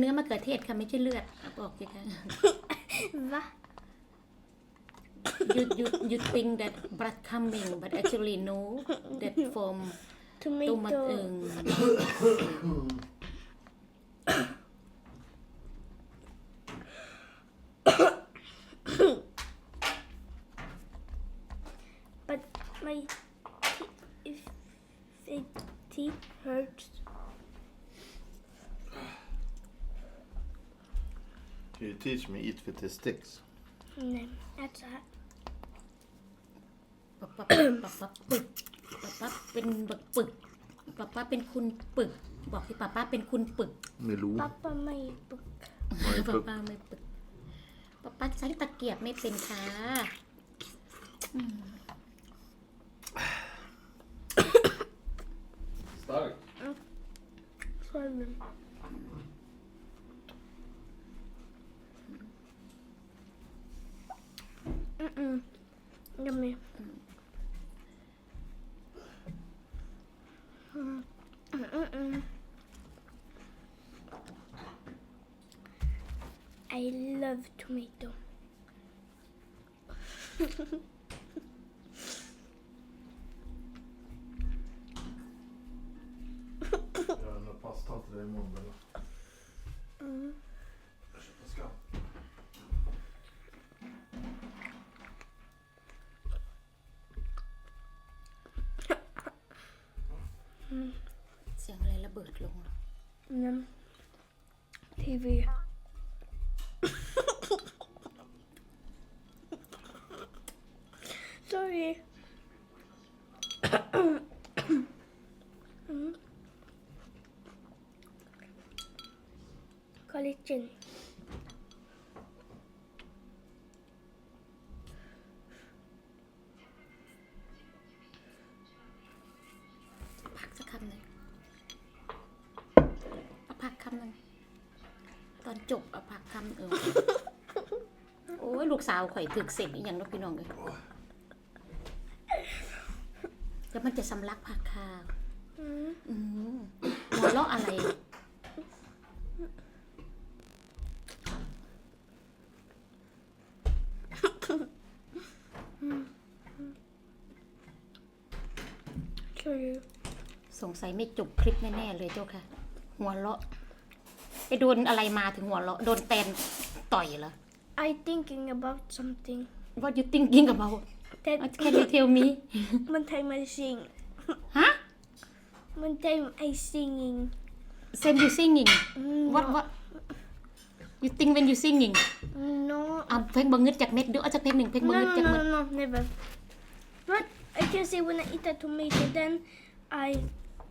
เนื้อมะเขือเทศค่ะไม่ใช่เลือดเอาบอกสิคะ Va? you you you think that blood coming but actually no that from ตุมัดเอิ Tomato. ง But my te- if it teeth hurts. Can you teach me eat with the sticks? No, that's that. ป๊าป๊าป๊าป๊าปึกป๊าป๊าเป็นบักปึกป๊าป๊าเป็นคุณปึก บอกที่ป๊าป๊าเป็นคุณปึก Melon. Papa my book. My ป๊า book. ป๊าไม่ปึกป๊าป๊าใช้ตะเกียบไม่เป็นค่ะ Stark. Sorry. I love tomato. Jag pasta till dig imorgon eller? Mm. Jag köper skam. เ then TV. Sorry. Collection. จบเอาพักคำเออโอ้ยลูกสาวข่อยถึกเสร็จอีกอย่างเนกพี่น้องเลยแล้วมันจะสำลักผักค่ะ Mm. อืมหัวเราะอะไร Sorry. สงสัยไม่จบคลิปแน่ๆเลยเจ้าค่ะ หัวเราะ ไปโดนอะไรมาถึงหัวเราะโดนแตนต่อยเหรอ I thinking about something. What you thinking about That Can you tell me one time I sing. ฮะ One time I singing. Same you singing Mm, What what You think when you singing No. เอาเพลงบังงึดจากเม็ดเดี๋ยวเอาจากเพลงหนึ่งเพลง No, บังงึด no, จาก no, เม็ด no, no, never. But I can say when I eat a tomato, then I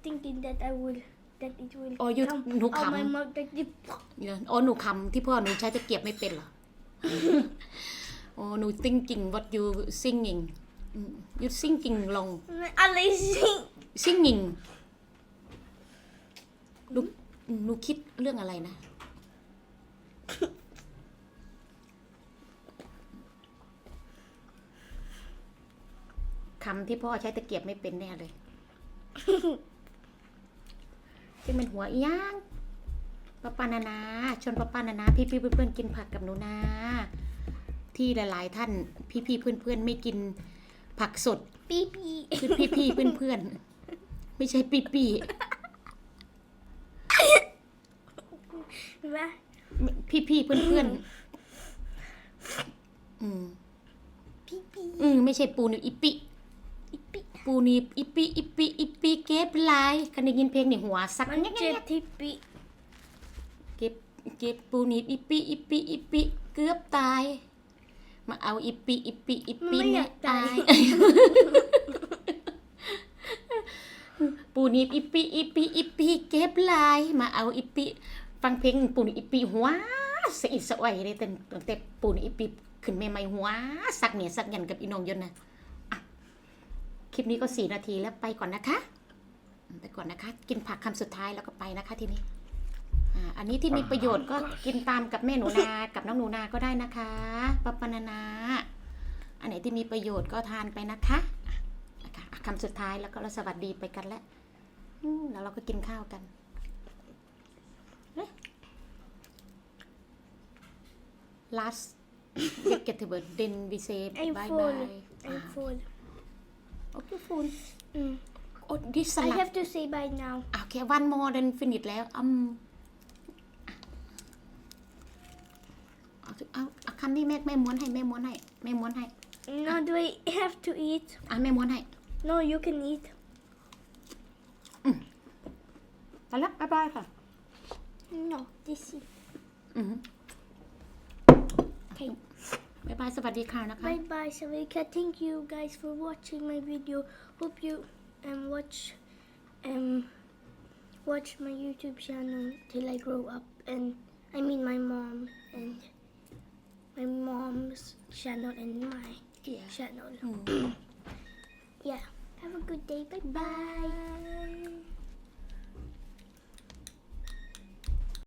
thinking that I will, that it will Oh, you- come no out my come. mouth like this. อ๋อหนูคำที่พ่อหนูใช้ตะเกียบไม่เป็นเหรออ๋อหนู thinking what you singing อืม you singing ลง I like sing. singing หนูหนูคิดเรื่องอะไรนะ คำที่พ่อใช้ตะเกียบไม่เป็นแน่เลย ที่มันหัวอีหย่างป้าปานานาชวนป้าปานานาพี่พี่ๆเพื่อนๆกินผักกับหนูนาที่หลายๆท่านพี่พี่ๆเพื่อนๆไม่กินผักสด Pee pee. คือพี่พี่เพื่อนเพื่อนๆไม่ใช่ปีปี Right? พี่พี่เพื่อนเพื่อนๆอืม Pee pee. อืมไม่ใช่ปูนี่อิปิ Pee. ปูนี่อิปิอิปิอิปิเก็บลายคันได้ยินเพลงนี่หัวสัก Man แง่ๆ jet tippy. เก็บเก็บปูนี่อิปิอิปิอิปิเกือบตาย มาเอาอิปิอิปิอิปิไม่อยากตาตายยปูนี่อิปิอิปิอิปิเก็บลาย มาเอาอิปิฟังเพลงปูนี่อิปิหัวสะอิดสะอ่อยเลยแต่ตั้งแต่ปูนี่อิปิขึ้นใหม่ๆหัวสักเนี่ยสักยันกับอีน้องยนต์นะอะ คลิปนี้ก็สี่นาทีแล้วไปก่อนนะคะ ไปก่อนนะคะ กินผักคำสุดท้ายแล้วก็ไปนะคะทีนี้อ่าอันนี้ที่มีประโยชน์ก็กินตามกับแม่หนูนา กับน้องหนูนาก็ได้นะคะปะปะนานา อันไหนที่มีประโยชน์ก็ทานไปนะคะอะนะคะอะคำสุดท้ายแล้วก็เราสวัสดีไปกันแล้วอืมแล้วเราก็กินข้าวกันเอ๊ะ last vegetable then we say I'm bye full. bye I'm full. okay full Mm. oh this I salad have to say bye now. โอเค one more then finish แล้วอืมเอาสิเอาเอาคำนี้แม่แม่ม้วนให้แม่ม้วนให้แม่ม้วนให้ No, do I have to eat? อ่ะแม่ม้วนให้ No, you can eat. ไปแล้วบ๊ายบายค่ะ No, this is. อือหือโอเค บ๊ายบาย สวัสดีค่ะนะคะ Bye bye, Savika. Thank you guys for watching my video. Hope you um watch um watch my YouTube channel till I grow up and I mean my mom and my mom's channel and my Yeah. channel. อืม Yeah. Have a good day. Bye bye.